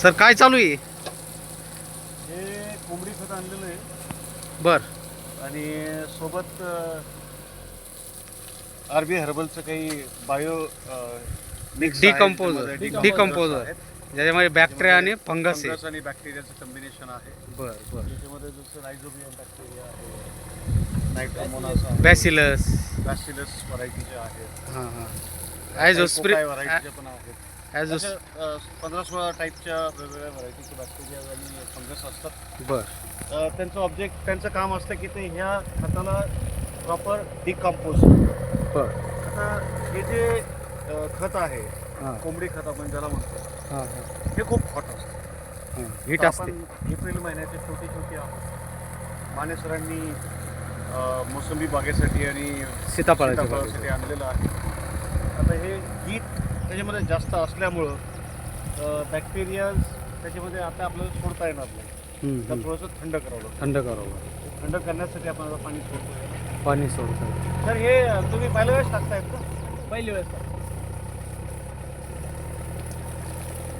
Sir काय चालू आहे? हे कोंबडी खत आणलेलं आहे. बर. आणि सोबत आर बी हर्बलचं काही बायो डिकम्पोजर डिकम्पोजर ज्याच्यामध्ये बॅक्टेरिया आणि फंगस आहे. आणि बॅक्टेरियाचं कॉम्बिनेशन आहे. बर बर. त्याच्यामध्ये जसं रायझोबियम बॅक्टेरिया आहे नायट्रोमोनास आहे बॅसिलस बॅसिलस व्हरायटीचे आहेत. हां हां. ॲज पण आहेत. ॲज अ पंधरा सोळा टाईपच्या वेगवेगळ्या व्हरायटीचे बॅक्टेरिया आणि फंगस असतात. बर. त्यांचं ऑब्जेक्ट त्यांचं काम असतं की ते ह्या खताला प्रॉपर डिकम्पोज बर. आता हे जे अ, खत आहे हां. कोंबडी खत आपण ज्याला म्हणतो हां हां. हे खूप हॉट असतं. हीट असते आपण एप्रिल महिन्याचे छोटी छोटी आहोत. माने सरांनी अ, मोसंबी बागेसाठी आणि सीताफळाच्या सीताफळासाठी आणलेलं आहे. आता हे हीट त्याच्यामध्ये जास्त असल्यामुळं बॅक्टेरिया त्याच्यामध्ये आता आपल्याला सोडता येणार नाही. तर. थोडंसं थंड करावं थंड करावं थंड करण्यासाठी आपण आता पाणी सोडतोय पाणी सोडतं तर हे तुम्ही पहिल्या वेळेस टाकतायत का? पहिली वेळेस टाकतो.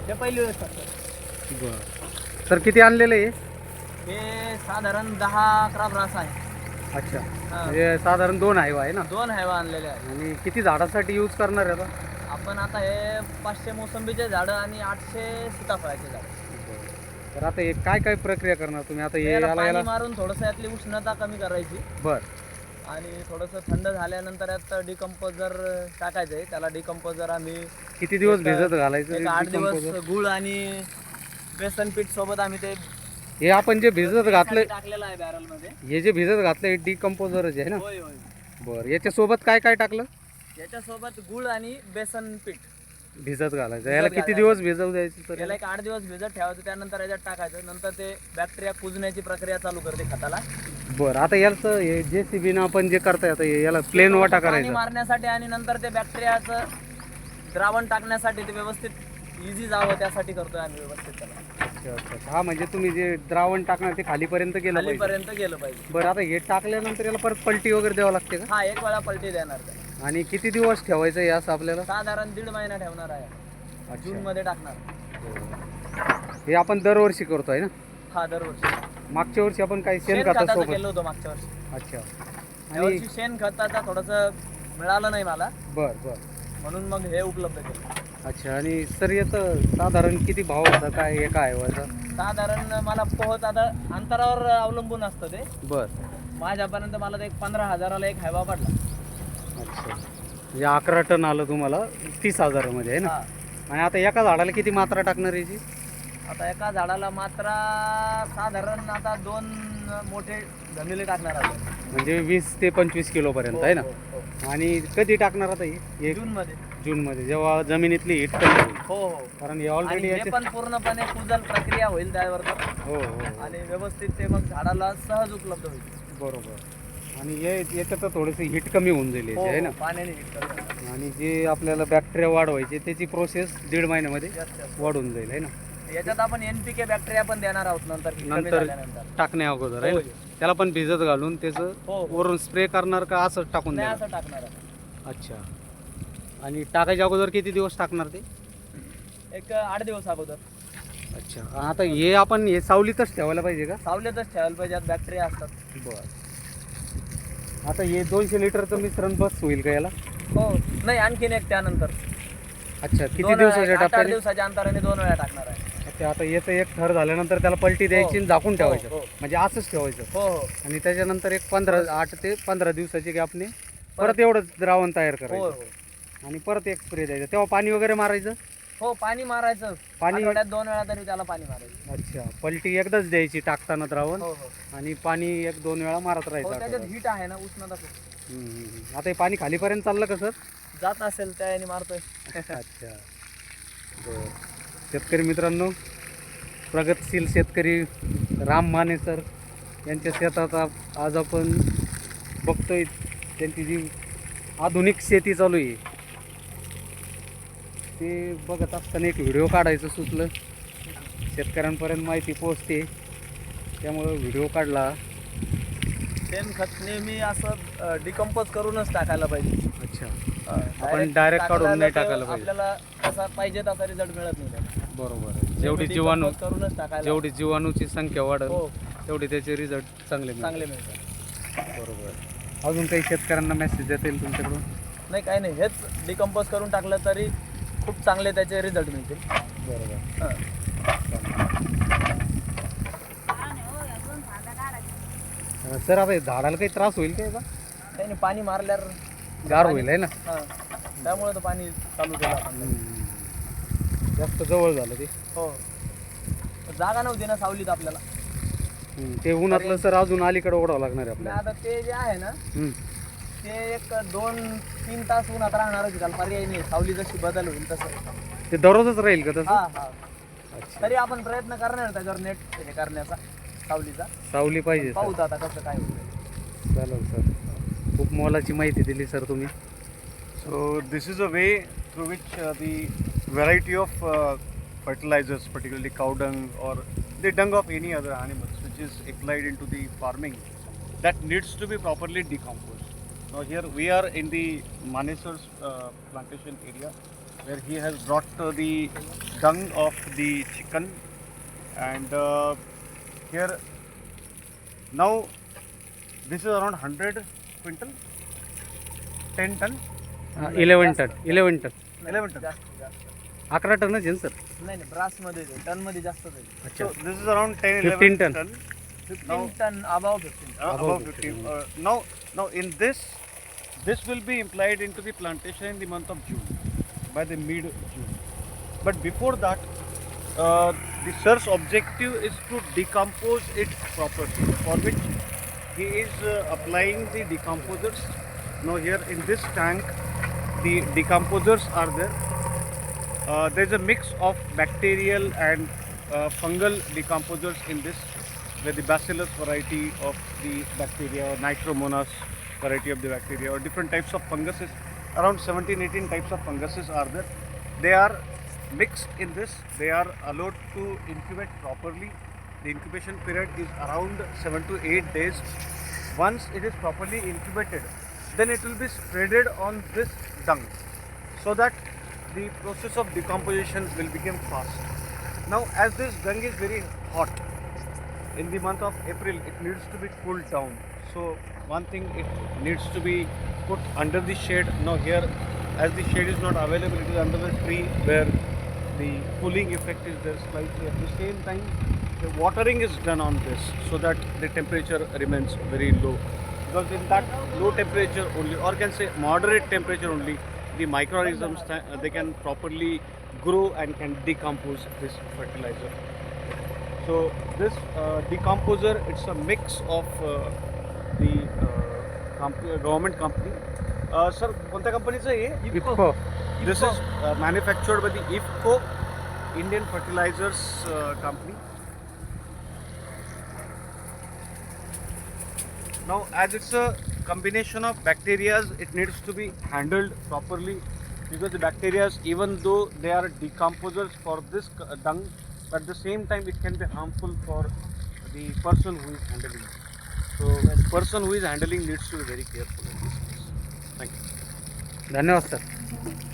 ते पहिली वेळेस टाकतो बर. सर किती आणलेलं आहे हे? साधारण दहा अकरा ब्रास आहे. अच्छा. हा. म्हणजे साधारण दोन आहे आहे ना? दोन हैवा आणलेले आहे आणि किती झाडासाठी यूज करणार आहे आता? आपण आता हे पाचशे मोसंबीचे झाडं आणि आठशे सीताफळाचे झाडं. तर आता हे काय काय प्रक्रिया करणार तुम्ही? आता हे याला याला पाणी याला मारून थोडंसं यातली उष्णता कमी करायची. बर. आणि थोडंसं थंड झाल्यानंतर यात डिकम्पोजर टाकायचं आहे त्याला डिकम्पोजर आम्ही किती दिवस एक- भिजत घालायचं एक आठ? दिवस गुळ आणि बेसन पीठ सोबत आम्ही ते हे आपण जे भिजत घातलंय टाकलेलं आहे बॅरलमध्ये. हे जे भिजत घातलंय हे डिकम्पोजरच आहे ना? होय होय. बरं याच्यासोबत काय काय टाकलं? याच्यासोबत गुळ आणि बेसन पीठ. भिजत घालायचं. याला किती. दिवस भिजवू द्यायचं तर? याला एक आठ दिवस भिजत ठेवायचं त्यानंतर याच्यात टाकायचं. नंतर ते बॅक्टेरिया कुजण्याची प्रक्रिया चालू करते खताला. बरं आता याचं हे जे सी आपण जे करताय आता हे याला प्लेन वाटा पाणी करायचा. मारण्यासाठी आणि नंतर ते बॅक्टेरियाचं द्रावण टाकण्यासाठी ते व्यवस्थित इझी जावं त्यासाठी करतोय आम्ही व्यवस्थित त्याला. अच्छा अच्छा अच्छा. हा म्हणजे तुम्ही जे द्रावण टाकणार ते खालीपर्यंत गेलं पाहिजे. खालीपर्यंत गेलं पाहिजे. बरं आता हे टाकल्यानंतर याला परत पलटी वगैरे द्यावं लागते का? हा एक वेळा पलटी देणार त्याला. आणि किती दिवस ठेवायचं हे असं आपल्याला? साधारण दीड महिना ठेवणार आहे. जून मध्ये टाकणार. हे आपण दरवर्षी करतोय ना? हा दरवर्षी. मागच्या वर्षी आपण काही शेण शेण खताचं सोबत केलं होतं मागच्या वर्षी. अच्छा. आणि यावर्षी शेण खताचा थोडंसं मिळालं नाही मला. बर बर. म्हणून मग हे उपलब्ध केलं. अच्छा आणि सर याचं साधारण किती भाव होता? काय हे काय व्हायचा साधारण मला पोहत आता अंतरावर अवलंबून असतं ते. बर. माझ्यापर्यंत मला ते एक पंधरा हजाराला एक हैवा पडला. अच्छा. म्हणजे अकरा टन आलं तुम्हाला तीस हजारामध्ये आहे ना? हा. आणि आता एका झाडाला किती मात्रा टाकणार याची आता एका झाडाला मात्र साधारण आता दोन मोठे धमिले टाकणार आपण म्हणजे वीस ते पंचवीस किलोपर्यंत आहे ना? हो, हो, हो. आणि कधी टाकणार आता हे? एक मध्ये जूनमध्ये जेव्हा जमिनीतली हिट कमी होईल. हो हो. कारण हे आणि ऑलरेडी हे याचे पण पूर्णपणे कुजल प्रक्रिया होईल त्यावर. हो हो हो. आणि व्यवस्थित ते मग झाडाला सहज उपलब्ध होईल. बरोबर. आणि हे याच्यात थोडंसं हिट कमी होऊन जाईल याची, हो, आहे ना? हो, पाण्याने heat करून. आणि जे आपल्याला बॅक्टेरिया वाढवायचे त्याची प्रोसेस दीड महिन्यामध्ये जास्त, जास्त. वाढून जाईल आहे ना? याच्यात आपण एनपीके बॅक्टेरिया पण देणार आहोत नंतर कमी नंतर झाल्यानंतर. टाकण्या अगोदर आहे हो, ना? त्याला पण भिजत घालून त्याचं हो हो. वरून स्प्रे करणार का असं टाकून नाही देणार? असं टाकणार. अच्छा. आणि टाकायच्या अगोदर किती दिवस टाकणार ते? एक आठ दिवस अगोदर. अच्छा. आता हे आपण हे सावलीतच ठेवायला पाहिजे का? सावलीतच ठेवायला पाहिजे बॅक्टेरिया असतात. बर. आता हे दोनशे लिटरचं मिश्रण बस होईल का याला? हो नाही आणखीन एक त्यानंतर. अच्छा किती दोन दिवसाच्या आठ- आठ दिवसाच्या अंतराने दोन वेळा टाकणार आहे. अच्छा आता याचं एक थर झाल्यानंतर त्याला पलटी द्यायची आणि झाकून ठेवायचं. हो, हो. म्हणजे असंच ठेवायचं. हो हो. आणि त्याच्यानंतर एक पंधरा आठ ते पंधरा दिवसाची गॅपने परत एवढं द्रावण तयार हो करायचं. हो आणि परत एक स्प्रे द्यायचं. तेव्हा पाणी वगैरे मारायचं? हो पाणी मारायचं. पाणी- आठवड्यात दोन वेळा तरी त्याला पाणी मारायचं. अच्छा पलटी एकदाच द्यायची टाकताना द्रावण हो हो. आणि पाणी एक दोन वेळा मारत हो राहायचं त्याच्यात आठवड्यात. हीट आहे ना उष्णता खूप. हम्म, हम्म, हम्म. आता हे पाणी खालीपर्यंत चाललं का सर? जात असेल त्या याने मारतोय. अच्छा. बरं. शेतकरी मित्रांनो प्रगतशील शेतकरी राम माने सर यांच्या शेतात आज आपण बघतोय त्यांची जी आधुनिक शेती चालू आहे. ते बघत असताना एक व्हिडिओ काढायचं सुचलं. शेतकऱ्यांपर्यंत माहिती पोहोचते. त्यामुळं व्हिडिओ काढला. शेण खत नेहमी असं डिकम्पोज करूनच टाकायला पाहिजे. अच्छा. आपण direct काढून नाही टाकायला पाहिजे. आपल्याला पाहिजे तसा रिझल्ट मिळत नाही त्याला. बरोबर आहे. जेवढी जीवाणू करूनच टाकायला जेवढी जीवाणूची संख्या वाढेल हो. तेवढे त्याचे रिझल्ट चांगले मिळतील. चांगले मिळतात बरोबर अजून काही शेतकऱ्यांना मेसेज देता येईल तुमच्याकडून? नाही काही नाही. हेच डिकम्पोज करून टाकलं तरी खूप चांगले त्याचे रिझल्ट मिळतील. बरोबर. हां. अं, सर आता हे झाडाला काही त्रास होईल का याचा? काही नाही पाणी मारल्यावर गार होईल आहे ना? हां. त्यामुळे तर पाणी चालू केलं आपण. जास्त जवळ झालं ते. हो. जागा नव्हती ना सावलीत आपल्याला. हम्म, ते उन्हातलं सर अजून अलीकडे ओढावं लागणार आहे आणि आपल्याला आता ते जे आहे ना हम्म. ते एक दोन तीन तास ऊन आता राहणार पर्याय नाही. सावली जशी बदल होईल तसं. ते दररोजच राहील का तसं? तरी आपण प्रयत्न करणार त्याच्यावर नेट हे करण्याचा सावलीचा. सावली पाहिजे पाहू आता कसं काय चालेल सर. खूप मोलाची माहिती दिली सर तुम्ही. So this is a way through which the variety of fertilisers particularly cow dung or the dung of any other animals which is applied into the farming that needs to be properly decompose Now here we are in the Maneser's uh, plantation area, where he has brought uh, the dung of the chicken, and uh, here now this is around 100 quintal, 10 ton. Eleven ton eleven ton 11 ton. जास्त जास्त अकरा टनच आहे ना sir नाही नाही brass मध्ये ton मध्ये जास्त जाईल So this is around 10, 15 11 ton. Fifteen ton above fifteen Uh, Above above 15. Uh, now, now in this, this will be implied into the plantation in the month of June, by the mid June. But before that, uh, the sir's objective is to decompose it properly, for which he is uh, applying the decomposers. Now here in this tank, the decomposers are there. Uh, there's a mix of bacterial and uh, fungal decomposers in this, where the bacillus variety of the bacteria nitromonas variety of the bacteria or different types of funguses, around 17, 18 types of funguses are there. They are mixed in this. They are allowed to incubate properly. The incubation period is around 7 to 8 days. Once it is properly incubated, then it will be spreaded on this dung so that the process of decomposition will become fast. Now, as this dung is very hot, in the month of April, it needs to be cooled down. So, one thing it needs to be put under the shade. Now, here, as the shade is not available, it is under the tree where the cooling effect is there slightly. At the same time, the watering is done on this so that the temperature remains very low. Because in that low temperature only, or can say moderate temperature only, the microorganisms they can properly grow and can decompose this fertilizer. So this uh, decomposer, it's a mix of uh, the uh, comp- government company. Uh, sir, कोणत्या कंपनीचं आहे हे? इतकं This is uh, manufactured by the IFCO, Indian Fertilizers uh, Company. Now, as it's a combination of bacteria, it needs to be handled properly because the bacteria, even though they are decomposers for this c- dung, but at the same time it can be harmful for the person who is handling. it. So person who is handling needs to very careful thank you धन्यवाद sir